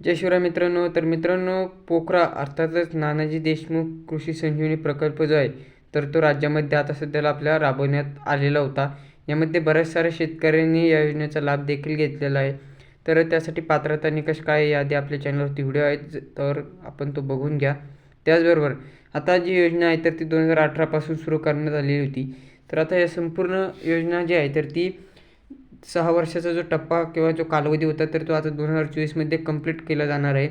जय शिवराय मित्रांनो. तर मित्रांनो पोखरा अर्थातच नानाजी देशमुख कृषी संजीवनी प्रकल्प जो आहे तर तो राज्यामध्ये आता सध्याला आपल्याला राबवण्यात आलेला होता. यामध्ये बऱ्याच साऱ्या शेतकऱ्यांनी या योजनेचा लाभ देखील घेतलेला आहे. तर त्यासाठी पात्रता निकष काय आहे आपल्या चॅनलवरती व्हिडिओ आहेत तर आपण तो बघून घ्या. त्याचबरोबर आता जी योजना आहे तर ती दोन हजार अठरापासून सुरू करण्यात आलेली होती. तर आता या संपूर्ण योजना जी आहे तर ती सहा वर्षाचा जो टप्पा किंवा जो कालावधी होता तर तो आता दोन हजार चोवीसमध्ये कंप्लीट केला जाणार आहे.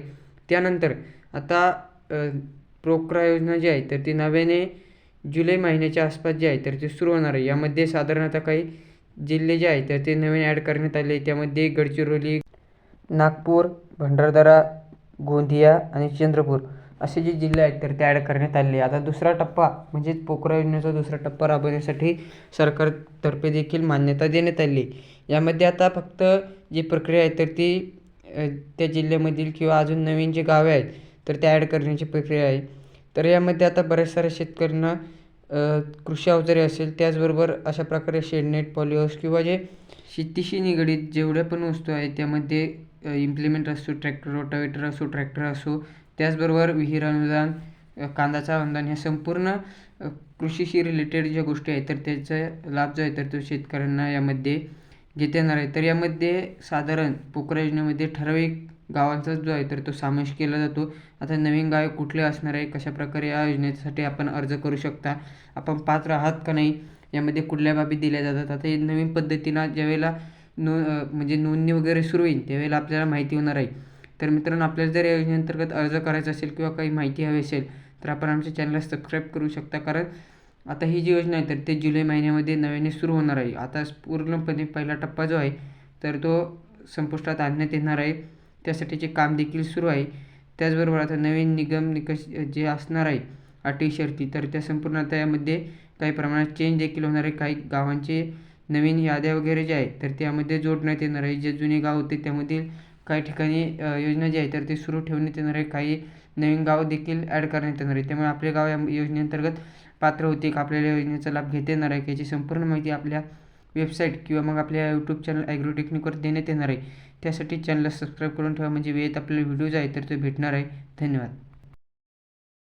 त्यानंतर आता प्रोक्रा योजना जी आहे तर ती नव्याने जुलै महिन्याच्या आसपास जी आहे तर ती सुरू होणार आहे. यामध्ये साधारणतः काही जिल्हे जे आहेत तर ते नवीन ॲड करण्यात आले त्यामध्ये गडचिरोली नागपूर भंडारदरा गोंदिया आणि चंद्रपूर. असे जे जिल्हे आहेत तर ते ॲड करण्यात आले आता दुसरा टप्पा म्हणजेच पोखरा योजनेचा दुसरा टप्पा राबवण्यासाठी सरकारतर्फे देखील मान्यता देण्यात आली. यामध्ये आता फक्त जी प्रक्रिया आहे तर ती त्या जिल्ह्यामधील किंवा अजून नवीन जे गावे आहेत तर त्या ॲड करण्याची प्रक्रिया आहे. तर यामध्ये आता बऱ्याच साऱ्या शेतकऱ्यांना कृषी अवजारे असेल त्याचबरोबर अशा प्रकारे शेडनेट पॉलिओस किंवा जे शेतीशी निगडीत जेवढ्या पण वस्तू आहेत त्यामध्ये इम्प्लिमेंट असो ट्रॅक्टर रोटावेटर असो ट्रॅक्टर असो त्याचबरोबर विहीर अनुदान कांदाचा कांद्याचा अनुदान ह्या संपूर्ण कृषीशी रिलेटेड ज्या गोष्टी आहेत तर त्याचा लाभ जो आहे तर तो शेतकऱ्यांना यामध्ये घेता येणार आहे. तर यामध्ये साधारण पोखरा योजनेमध्ये ठराविक गावांचा जो आहे तर तो समावेश केला जातो. आता नवीन गावे कुठले असणार आहे कशाप्रकारे या योजनेसाठी आपण अर्ज करू शकता आपण पात्र आहात का नाही यामध्ये कुठल्या बाबी दिल्या जातात? आता हे नवीन पद्धतीनं ज्यावेळेला नो म्हणजे नोंदणी वगैरे सुरू होईल त्यावेळेला आपल्याला माहिती होणार आहे. तर मित्रांनो आपल्याला जर या योजनेअंतर्गत अर्ज करायचा असेल किंवा काही माहिती हवी असेल तर आपण आमच्या चॅनलला सबस्क्राईब करू शकता. कारण आता ही जी योजना आहे तर ते जुलै महिन्यामध्ये नव्याने सुरू होणार आहे. आता पूर्णपणे पहिला टप्पा जो आहे तर तो संपुष्टात आणण्यात येणार आहे. त्यासाठीचे काम देखील सुरू आहे. त्याचबरोबर आता नवीन निगम निकष जे असणार आहे अटी शर्ती तर त्या संपूर्ण आता यामध्ये काही प्रमाणात चेंज देखील होणार आहे. काही गावांचे नवीन याद्या वगैरे जे आहे तर त्यामध्ये जोडण्यात येणार आहे. जे जुने गाव होते त्यामधील काही ठिकाणी योजना जी आहे तर ते सुरू ठेवण्यात येणार आहे. काही नवीन गाव देखील ॲड करण्यात येणार आहे. त्यामुळे आपले गाव या योजनेअंतर्गत पात्र होते का आपल्याला योजनेचा लाभ घेता येणार आहे का याची संपूर्ण माहिती आपल्या वेबसाईट किंवा मग आपल्या यूट्यूब चॅनल ॲग्रोटेक्निकवर देण्यात येणार आहे. त्यासाठी चॅनलला सबस्क्राईब करून ठेवा. म्हणजे वेळेत आपल्याला व्हिडिओज आहे तर तो भेटणार आहे. धन्यवाद.